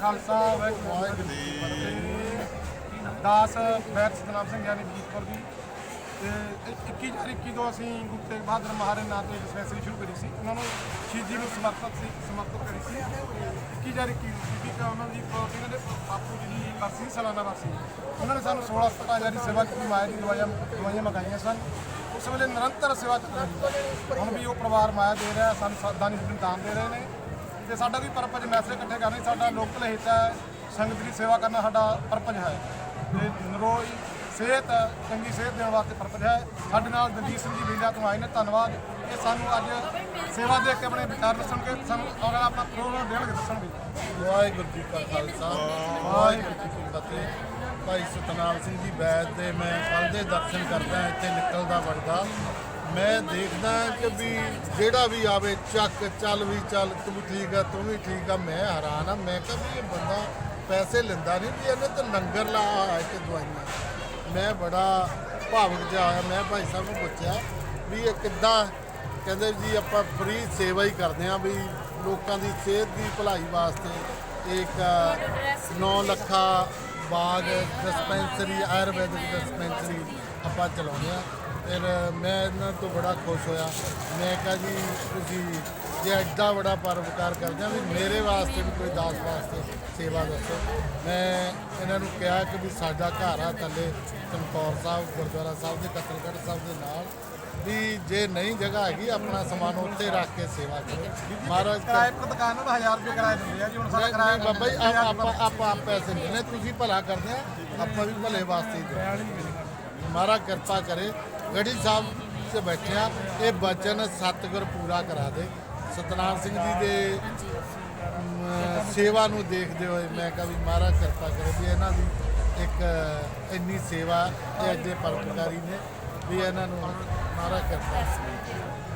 ਖਾਲਸਾ, ਵਾਹਿਗੁਰੂ ਜੀ ਦਾਸ ਬੈਰ ਸਤਨਾਮ ਸਿੰਘ ਯਾਨੀ ਜੀਤਪੁਰ ਜੀ। ਤੇ 21 ਜਾਰੀ 21 ਤੋਂ ਅਸੀਂ ਗੁਰੂ ਤੇਗ ਬਹਾਦਰ ਮਹਾਰਾਜ ਨਾਂ ਤੇ ਡਿਸਪੈਂਸਰੀ ਸ਼ੁਰੂ ਕਰੀ ਸੀ। ਉਹਨਾਂ ਨੂੰ ਸ਼ਹੀਦੀ ਨੂੰ ਸਮਰਪਿਤ ਸੀ ਸਮਰਪਿਤ ਕਰੀ ਸੀ। 21 ਜਾਰੀ 21 ਬੀਬੀ ਕਾ ਉਹਨਾਂ ਦੀ ਪ- ਇਹਨਾਂ ਦੇ ਬਾਪੂ ਜੀ ਦੀ ਬਰਸੀ ਸਾਲਾਨਾ ਬਰਸੀ ਉਹਨਾਂ ਨੇ ਸਾਨੂੰ 16 17 ਜਾਰੀ ਸੇਵਾ ਕੀਤੀ, ਮਾਇਆ ਦੀ ਦਵਾਈਆਂ ਦਵਾਈਆਂ ਮੰਗਾਈਆਂ ਸਨ। ਉਸ ਵੇਲੇ ਨਿਰੰਤਰ ਸੇਵਾ ਚੱਲ ਰਹੀ ਹੁਣ ਵੀ ਉਹ ਪਰਿਵਾਰ ਮਾਇਆ ਦੇ ਰਿਹਾ, ਸਾਨੂੰ ਸਾ- ਦਾਨੀ ਦਾਨ ਦੇ ਰਹੇ ਨੇ। ਤੇ ਸਾਡਾ ਵੀ ਪਰਪਸ ਮੈਸੇਜ ਇਕੱਠੇ ਕਰਨਾ ਸਾਡਾ ਲੋਕਲ ਹਿੱਤ ਹੈ, ਸੰਗਤ ਦੀ ਸੇਵਾ ਕਰਨਾ ਸਾਡਾ ਪਰਪਸ ਹੈ। ਤੇ ਨਰੋਈ ਸਿਹਤ ਚੰਗੀ ਸਿਹਤ ਦੇਣ ਵਾਸਤੇ ਪਰਪਸ ਹੈ। ਸਾਡੇ ਨਾਲ ਦਲਜੀਤ ਸਿੰਘ ਜੀ ਬੇਲਾ ਤੋਂ ਆਏ ਨੇ, ਧੰਨਵਾਦ। ਇਹ ਸਾਨੂੰ ਅੱਜ ਸੇਵਾ ਦੇ ਕੇ ਆਪਣੇ ਵਿਚਾਰ ਦੱਸਣਗੇ। ਸਾਨੂੰ ਅਗਰ ਆਪਣਾ ਪ੍ਰੋਗਰਾਮ ਦੇਣਗੇ, ਦੱਸਣਗੇ। ਵਾਹਿਗੁਰੂ ਜੀ ਕਾ ਖਾਲਸਾ, ਵਾਹਿਗੁਰੂ ਜੀ ਕੀ ਫਤਿਹ। ਭਾਈ ਸਤਨਾਮ ਸਿੰਘ ਜੀ, ਬੈਦ ਦੇ ਮੈਂ ਕੱਲ ਦੇ ਦਰਸ਼ਨ ਕਰਦਾ ਇੱਥੇ ਨਿਕਲਦਾ ਵੜਦਾ। ਮੈਂ ਦੇਖਦਾ ਕਿ ਵੀ ਜਿਹੜਾ ਵੀ ਆਵੇ, ਚੱਕ, ਚੱਲ ਵੀ ਚੱਲ, ਤੂੰ ਵੀ ਠੀਕ ਆ, ਤੂੰ ਵੀ ਠੀਕ ਆ, ਮੈਂ ਹੈਰਾਨ ਆ। ਮੈਂ ਕਿਹਾ ਵੀ ਇਹ ਬੰਦਾ ਪੈਸੇ ਲੈਂਦਾ ਨਹੀਂ ਵੀ ਇਹਨੇ ਤਾਂ ਲੰਗਰ ਲਾ ਹੈ ਕਿ ਦਵਾਈਆਂ। ਮੈਂ ਬੜਾ ਭਾਵਕ ਜਿਹਾ ਹੋਇਆ। ਮੈਂ ਭਾਈ ਸਾਹਿਬ ਨੂੰ ਪੁੱਛਿਆ ਵੀ ਇਹ ਕਿੱਦਾਂ? ਕਹਿੰਦੇ ਜੀ, ਆਪਾਂ ਫ੍ਰੀ ਸੇਵਾ ਹੀ ਕਰਦੇ ਹਾਂ ਵੀ ਲੋਕਾਂ ਦੀ ਸਿਹਤ ਦੀ ਭਲਾਈ ਵਾਸਤੇ ਇੱਕ 9 ਲੱਖਾ ਬਾਗ ਡਿਸਪੈਂਸਰੀ ਆਯੁਰਵੈਦਿਕ ਡਿਸਪੈਂਸਰੀ ਆਪਾਂ ਚਲਾਉਂਦੇ ਆ। ਫਿਰ ਮੈਂ ਇਹਨਾਂ ਤੋਂ ਬੜਾ ਖੁਸ਼ ਹੋਇਆ। ਮੈਂ ਕਿਹਾ ਜੀ ਤੁਸੀਂ ਜੇ ਐਡਾ ਬੜਾ ਪਰਉਪਕਾਰ ਕਰਦੇ ਆ ਵੀ ਮੇਰੇ ਵਾਸਤੇ ਵੀ ਕੋਈ ਦਾਸ ਵਾਸਤੇ ਸੇਵਾ ਦੱਸੋ। ਮੈਂ ਇਹਨਾਂ ਨੂੰ ਕਿਹਾ ਕਿ ਵੀ ਸਾਡਾ ਘਰ ਆ ਥੱਲੇ ਚਮਕੌਰ ਸਾਹਿਬ ਗੁਰਦੁਆਰਾ ਸਾਹਿਬ ਦੇ ਕਤਲਗੜ੍ਹ ਸਾਹਿਬ ਦੇ ਨਾਲ। ਵੀ ਜੇ ਨਹੀਂ ਜਗ੍ਹਾ ਹੈਗੀ ਆਪਣਾ ਸਮਾਨ ਉੱਥੇ ਰੱਖ ਕੇ ਸੇਵਾ ਕਰੋ। ਮਹਾਰਾਜ ਕਿਰਾਏ ਪਰ ਦੁਕਾਨ ਨੂੰ 1000 ਰੁਪਏ ਕਿਰਾਇਆ ਦਿੰਦੇ ਆ ਜੀ ਹੁਣ ਸਾਡਾ ਨਹੀਂ ਕਿਰਾਇਆ ਨਹੀਂ ਬਾਬਾ ਜੀ ਆਪ- ਆਪਾਂ ਪੈਸੇ ਲੈਣੇ ਤੁਸੀਂ ਭਲਾ ਕਰਦੇ ਆ ਆਪਾਂ ਵੀ ਭਲੇ ਵਾਸਤੇ ਮਹਾਰਾਜ ਕਿਰਪਾ ਕਰੇ। ਗੜੀ ਸਾਹਿਬ 'ਚ ਬੈਠੇ ਇਹ ਬਚਨ ਸਤਿਗੁਰ ਪੂਰਾ ਕਰਾ ਦੇ। ਸਤਨਾਮ ਸਿੰਘ ਜੀ ਦੇ ਸੇਵਾ ਨੂੰ ਦੇਖਦੇ ਹੋਏ ਮੈਂ ਕਹਾਂ ਵੀ ਮਹਾਰਾਜ ਕਿਰਪਾ ਕਰੇ ਵੀ ਇਹਨਾਂ ਦੀ ਇੱਕ, ਇੰਨੀ ਸੇਵਾ ਇਹ ਅੱਜੇ ਪਰਪਕਾਰੀ ਨੇ ਵੀ ਇਹਨਾਂ ਨੂੰ ਮਹਾਰਾਜ ਕਿਰਪਾ। ਕਰੇ